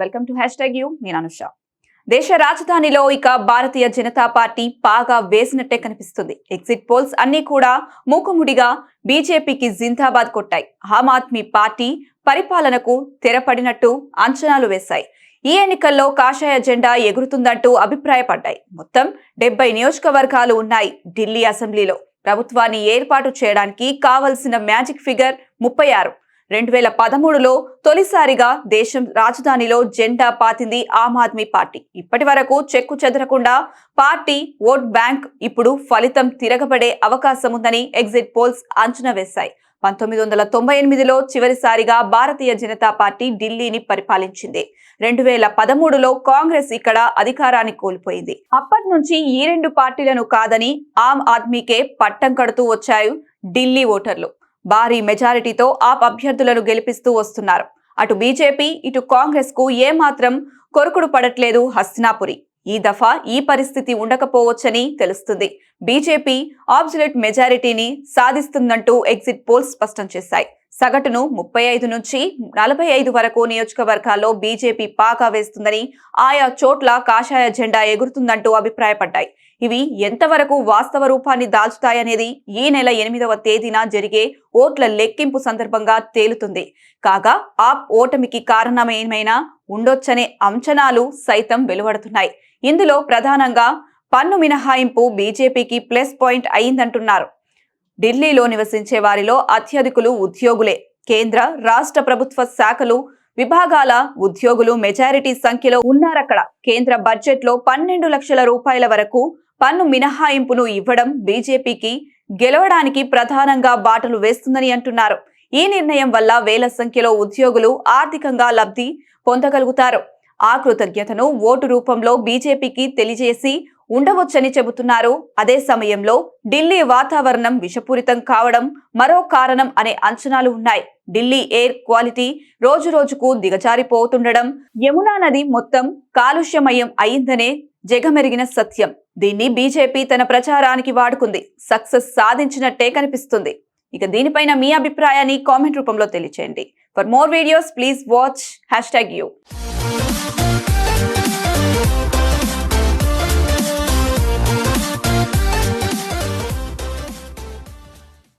Welcome to hashtag U నేను అనుష. దేశ రాజధానిలో ఇక భారతీయ జనతా పార్టీ బాగా వేసినట్టే కనిపిస్తుంది. ఎగ్జిట్ పోల్స్ అన్ని కూడా మూకుముడిగా బీజేపీకి జిందాబాద్ కొట్టాయి. ఆమ్ ఆద్మీ పార్టీ పరిపాలనకు తెరపడినట్టు అంచనాలు వేశాయి. ఈ ఎన్నికల్లో కాషాయ జెండా ఎగురుతుందంటూ అభిప్రాయపడ్డాయి. మొత్తం డెబ్బై నియోజకవర్గాలు ఉన్నాయి ఢిల్లీ అసెంబ్లీలో. ప్రభుత్వాన్ని ఏర్పాటు చేయడానికి కావలసిన మ్యాజిక్ ఫిగర్ ముప్పై ఆరు. రెండు వేల పదమూడులో తొలిసారిగా దేశం రాజధానిలో జెండా పాతింది ఆమ్ ఆద్మీ పార్టీ. ఇప్పటి వరకు చెక్కు చెదరకుండా పార్టీ ఓట్ బ్యాంక్ ఇప్పుడు ఫలితం తిరగబడే అవకాశం ఉందని ఎగ్జిట్ పోల్స్ అంచనా వేశాయి. పంతొమ్మిది వందల తొంభై ఎనిమిదిలో చివరిసారిగా భారతీయ జనతా పార్టీ ఢిల్లీని పరిపాలించింది. రెండు వేల పదమూడులో కాంగ్రెస్ ఇక్కడ అధికారాన్ని కోల్పోయింది. అప్పటి నుంచి ఈ రెండు పార్టీలను కాదని ఆమ్ ఆద్మీకే పట్టం కడుతూ వచ్చాయి ఢిల్లీ ఓటర్లు. భారీ మెజారిటీతో ఆప్ అభ్యర్థులను గెలిపిస్తూ వస్తున్నారు. అటు బీజేపీ ఇటు కాంగ్రెస్కు ఏమాత్రం కొరుకుడు పడట్లేదు హస్తినాపురి. ఈ దఫా ఈ పరిస్థితి ఉండకపోవచ్చని తెలుస్తుంది. బీజేపీ ఆబ్జులెట్ మెజారిటీని సాధిస్తుందంటూ ఎగ్జిట్ పోల్స్ స్పష్టం చేశాయి. సగటును ముప్పై ఐదు నుంచి నలభై ఐదు వరకు నియోజకవర్గాల్లో బీజేపీ పాకా వేస్తుందని ఆయా చోట్ల కాషాయ జెండా ఎగురుతుందంటూ అభిప్రాయపడ్డాయి. ఇవి ఎంతవరకు వాస్తవ రూపాన్ని దాల్చుతాయనేది ఈ నెల ఎనిమిదవ తేదీన జరిగే ఓట్ల లెక్కింపు సందర్భంగా తేలుతుంది. కాగా ఆప్ ఓటమికి కారణమేమైనా ఉండొచ్చనే అంచనాలు సైతం వెలువడుతున్నాయి. ఇందులో ప్రధానంగా పన్ను మినహాయింపు బీజేపీకి ప్లస్ పాయింట్ అయిందంటున్నారు. ఢిల్లీలో నివసించే వారిలో అత్యధికులు ఉద్యోగులే. కేంద్ర రాష్ట్ర ప్రభుత్వ శాఖలు విభాగాల ఉద్యోగులు మెజారిటీ సంఖ్యలో ఉన్నారక్కడ. కేంద్ర బడ్జెట్లో పన్నెండు లక్షల రూపాయల వరకు పన్ను మినహాయింపును ఇవ్వడం బీజేపీకి గెలవడానికి ప్రధానంగా బాటలు వేస్తుందని అంటున్నారు. ఈ నిర్ణయం వల్ల వేల సంఖ్యలో ఉద్యోగులు ఆర్థికంగా లబ్ధి పొందగలుగుతారు? ఆ కృతజ్ఞతను ఓటు రూపంలో బీజేపీకి తెలియజేసి ఉండవచ్చని చెబుతున్నారు. అదే సమయంలో ఢిల్లీ వాతావరణం విషపూరితం కావడం మరో కారణం అనే అంచనాలు ఉన్నాయి. ఢిల్లీ ఎయిర్ క్వాలిటీ రోజు రోజుకు దిగజారిపోతుండడం యమునా నది మొత్తం కాలుష్యమయం అయిందనే జగమెరిగిన సత్యం. దీన్ని బీజేపీ తన ప్రచారానికి వాడుకుంది. సక్సెస్ సాధించినట్టే కనిపిస్తుంది. ఇక దీనిపైన మీ అభిప్రాయాన్ని కామెంట్ రూపంలో తెలియచేయండి. For more videos please watch hashtag U